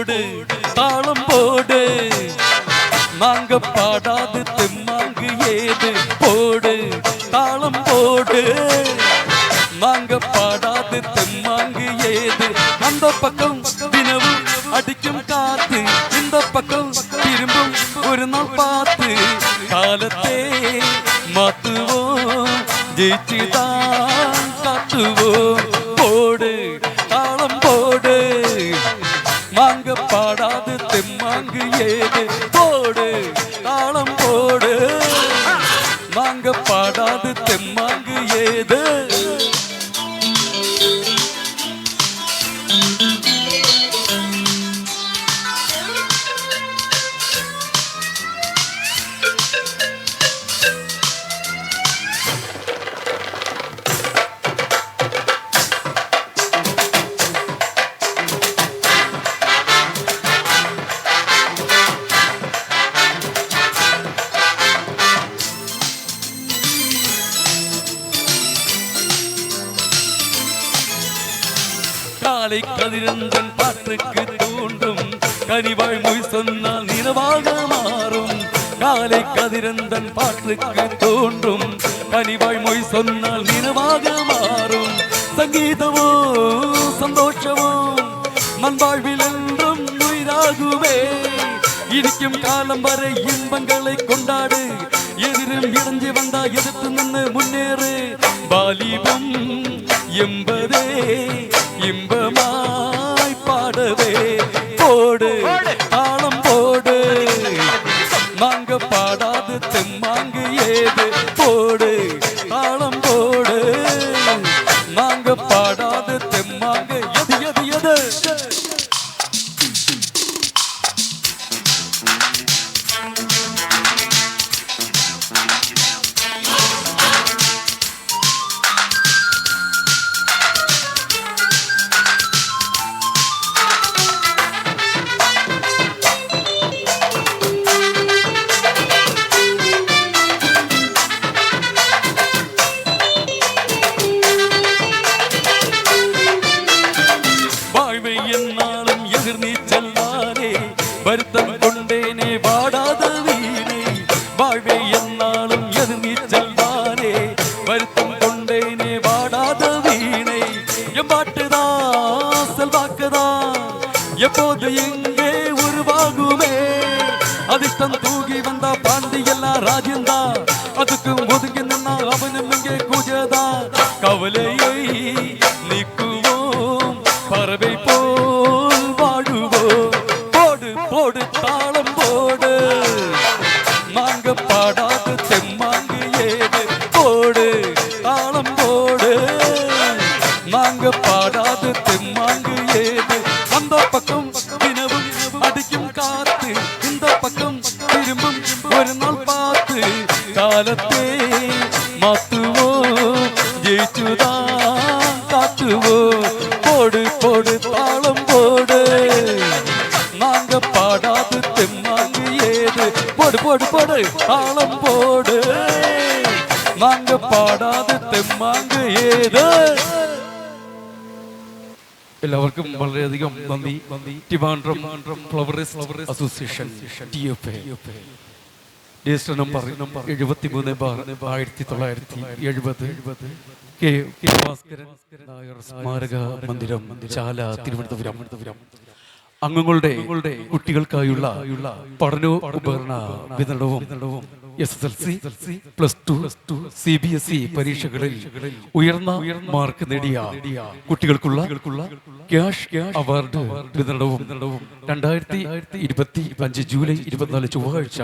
போடு தாளம் போடு நாங்க பாடாது தெம்மாங்கு ஏது போடு தாளம் போடு நாங்க பாடாது தெம்மாங்கு ஏது அந்த பக்கம் தினமும் அடிக்கும் காத்து இந்த பக்கம் திரும்பும் ஒரு நாள் பார்த்து காலத்தே மாத்துவோம் ஜெயிச்சுதான் காத்துவோம் கேக்கு போடு தாளம் போடு. மாங்க பாடாது தெம்மாங்கு ஏது? காலை கதிரந்தன் பாட்டுக்கு தூண்டும். கனிவாய் மொய் சொன்னால் நினவாக மாறும். காலை கதிரந்தன் பாட்டுக்கு தோன்றும் கனிவாய் மொய் சொன்னால் நினவாக மாறும். சங்கீதமோ சந்தோஷமோ மண்வாழ்வில் என்றும் உயிராகுவே இனிக்கும் காலம் வரை இன்பங்களை கொண்டாடு. எதிரும் இடைஞ்சு வந்தா எதிர்த்து நின்று முன்னேறு. பாலிபம் எம்ப பாடாது தெம்மாங்கு ஏது? போடு தாளம் கொண்டேனே வாடாத வீணை. வாழ்வே என்னாலும் எதிர் நீச்சல் தானே வருத்தம் கொண்டேனே வாடாத வீணை. எம்பாட்டுதான் செல்வாக்குதான். எப்போது எங்கே உருவாகுமே. அதிர்ஷ்டம் தூகி வந்தா பாண்டி எல்லாம் ராஜ்யந்தா அதுக்கும் ஒதுங்கி நின்னா அவனும் இங்கே கூஜதா கவலை காலத்தே மாத்துவோம் ஜெயிச்சுதான் காத்துவோம் போடு போடு தாளம் போடு நாங்க பாடாது தெம்மாங்கு ஏது போடு போடு போடு தாளம் போடு நாங்க பாடாது തെമ്മാങ്ക് ഏത് എല്ലാവർക്കും വളരെയധികം നന്ദി നന്ദി Trivandrum florist association T F A Register number എഴുപത്തി മൂന്ന് ബാർ ആയിരത്തി തൊള്ളായിരത്തി എഴുപത് കെ ഭാസ്കരൻ നായർ സ്മാരക മന്ദിരം ചാല തിരുവനന്തപുരം. അംഗങ്ങളുടെ കുട്ടികൾക്കായുള്ള പഠന ഉപകരണ വിതരണവും S S L C plus two C B S E പരീക്ഷകളിൽ ഉയർന്ന മാർക്ക് നേടിയ കുട്ടികൾക്കുള്ള ക്യാഷ് അവാർഡ് വിതരണവും രണ്ടായിരത്തി ഇരുപത്തി അഞ്ച് ജൂലൈ ഇരുപത്തിനാല് ചൊവ്വാഴ്ച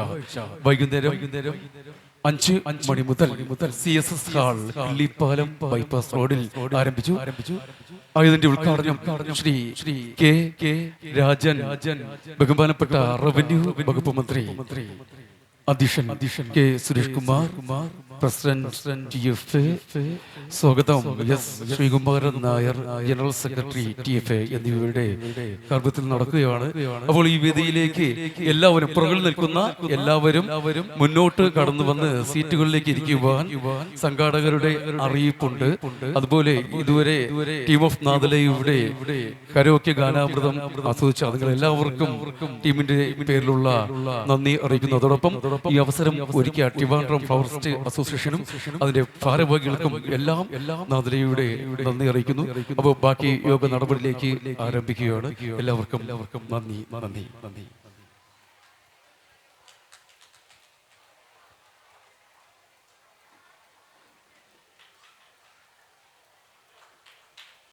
വൈകുന്നേരം അഞ്ച് അഞ്ച് മണി മുതൽ മുതൽ C S S hall Killippalam bypass road ആരംഭിച്ചു. ആരംഭിച്ചു. ഇതിന്റെ ഉദ്ഘാടനം ശ്രീ ശ്രീ കെ കെ രാജൻ രാജൻ ബഹുമാനപ്പെട്ട റവന്യൂ വകുപ്പ് മന്ത്രി അധ്യക്ഷൻ അധ്യക്ഷൻ K Suresh Kumar Kumar President T F സ്വാഗതം. S Sreekumaran Nair general secretary T F A എന്നിവരുടെ ഗർഭത്തിൽ നടക്കുകയാണ്. അപ്പോൾ ഈ വേദിയിലേക്ക് എല്ലാവരും പുറകിൽ നിൽക്കുന്ന എല്ലാവരും മുന്നോട്ട് കടന്നു വന്ന് സീറ്റുകളിലേക്ക് ഇരിക്കുവാൻ സംഘാടകരുടെ അറിയിപ്പുണ്ട്. അതുപോലെ ഇതുവരെ ടീം ഓഫ് നാദലയുടെ കരോക്കെ ഗാനാമൃതം ആസ്വദിച്ച നിങ്ങൾ എല്ലാവർക്കും ടീമിന്റെ പേരിലുള്ള നന്ദി അറിയിക്കുന്നു. അതോടൊപ്പം ഈ അവസരം ഒരുക്കിയ ട്രിവാൻഡ്രം ഫ്ലവർസ്റ്റ് അസോസിയേഷനും അതിന്റെ ഭാരവാഹികൾക്കും എല്ലാം എല്ലാം നാദലയുടെ നന്ദി അറിയിക്കുന്നു. അപ്പോൾ ബാക്കി യോഗ നടപടിയിലേക്ക് ആരംഭിക്കുകയാണ്. എല്ലാവർക്കും എല്ലാവർക്കും നന്ദി നന്ദി നന്ദി.